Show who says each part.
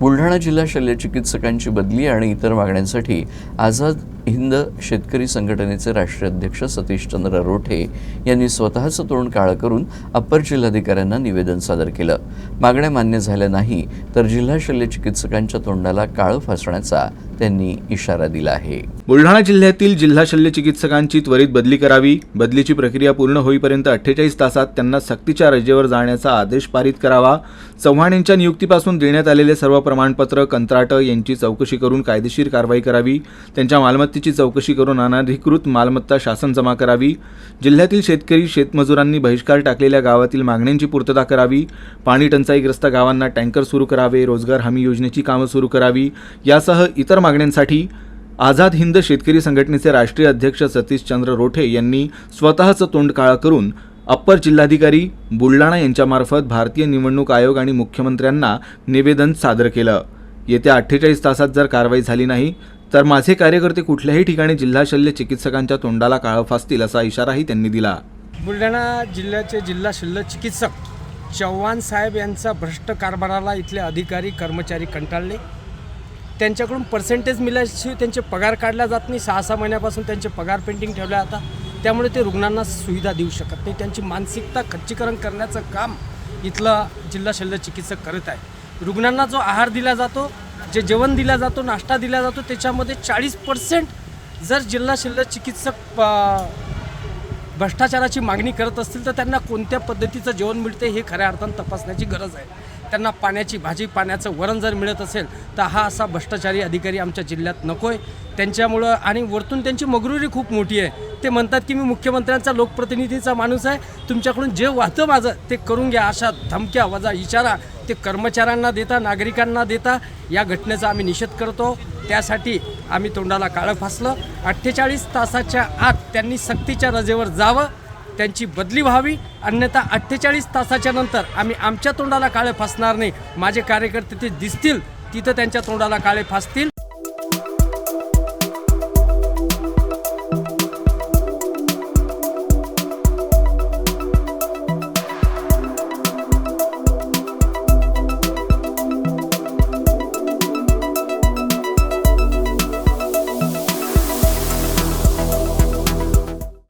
Speaker 1: बुलढाणा जिल्हा शल्यचिकित्सकांची बदली आणि इतर मागण्यांसाठी आझाद हिंद शेतकरी संघटनेचे राष्ट्रीय अध्यक्ष सतीशचंद्र रोठे यांनी स्वतःचं तोंड काळं करून अप्पर जिल्हाधिकाऱ्यांना निवेदन सादर केलं. मागण्या मान्य झाल्या नाही तर जिल्हा शल्य चिकित्सकांच्या तोंडाला काळं फासण्याचा त्यांनी इशारा दिला आहे.
Speaker 2: बुलढाणा जिल्ह्यातील जिल्हा शल्य चिकित्सकांची त्वरित बदली करावी बदलीची प्रक्रिया पूर्ण होईपर्यंत अठ्ठेचाळीस तासात त्यांना सक्तीच्या रजेवर जाण्याचा आदेश पारित करावा. चव्हाण यांच्या नियुक्तीपासून देण्यात आलेले सर्व प्रमाणपत्र कंत्राटं यांची चौकशी करून कायदेशीर कारवाई करावी. त्यांच्या मालमत्ता संपत्तीची चौकशी करून अनाधिकृत मालमत्ता शासन जमा करावी. जिल्ह्यातील शेतकरी शेतमजुरांनी बहिष्कार टाकलेल्या गावातील मागण्यांची पूर्तता करावी. पाणी टंचाईग्रस्त गावांना टँकर सुरू करावे. रोजगार हमी योजनेची कामं सुरू करावी. यासह इतर मागण्यांसाठी आझाद हिंद शेतकरी संघटनेचे राष्ट्रीय अध्यक्ष सतीशचंद्र रोठे यांनी स्वतःचं तोंड काळं करून अप्पर जिल्हाधिकारी बुलढाणा यांच्यामार्फत भारतीय निवडणूक आयोग आणि मुख्यमंत्र्यांना निवेदन सादर केलं. येत्या अठ्ठेचाळीस तासात जर कारवाई झाली नाही तर माझे कार्यकर्ते कुठल्याही ठिकाणी जिल्हा शल्य चिकित्सकांच्या तोंडाला काळं फासतील असा इशाराही त्यांनी दिला.
Speaker 3: बुलढाणा जिल्ह्याचे जिल्हा शल्य चिकित्सक चव्हाण साहेब यांचा भ्रष्ट कारभाराला इथले अधिकारी कर्मचारी कंटाळले. त्यांच्याकडून पर्सेंटेज मिळाल्याशिवाय त्यांचे पगार काढला जात नाही. सहा सहा महिन्यापासून त्यांचे पगार पेंटिंग ठेवल्या जातात त्यामुळे ते रुग्णांना सुविधा देऊ शकत नाही. त्यांची मानसिकता खच्चीकरण करण्याचं काम इथला जिल्हा शल्य चिकित्सक करत आहे. रुग्णांना जो आहार दिला जातो जे जेवण दिला जातो नाश्ता दिला जातो त्याच्यामध्ये चाळीस पर्सेंट जर जिल्हा शल्य चिकित्सक भ्रष्टाचाराची मागणी करत असतील तर त्यांना कोणत्या पद्धतीचं जेवण मिळते हे खऱ्या अर्थानं तपासण्याची गरज आहे. त्यांना पाण्याची भाजी पाण्याचं वरण जर मिळत असेल तर हा असा भ्रष्टाचारी अधिकारी आमच्या जिल्ह्यात नको आहे त्यांच्यामुळं आणि वरतून त्यांची मगरुरी खूप मोठी आहे. ते म्हणतात की मी मुख्यमंत्र्यांचा लोकप्रतिनिधीचा माणूस आहे. तुमच्याकडून जे वाहतं माझं ते करून घ्या. अशा धमक्या वजा इशारा ते कर्मचाऱ्यांना देता नागरिकांना देता. या घटनेचा आम्ही निषेध करतो. त्यासाठी आम्ही तोंडाला काळं फासलं. अठ्ठेचाळीस तासाच्या आत त्यांनी सक्तीच्या रजेवर जावं. त्यांची बदली व्हावी अन्यथा अठ्ठेचाळीस तासाच्या नंतर आम्ही आमच्या तोंडाला काळे फासणार नाही. माझे कार्यकर्ते ते दिसतील तिथं त्यांच्या तोंडाला काळे फासतील.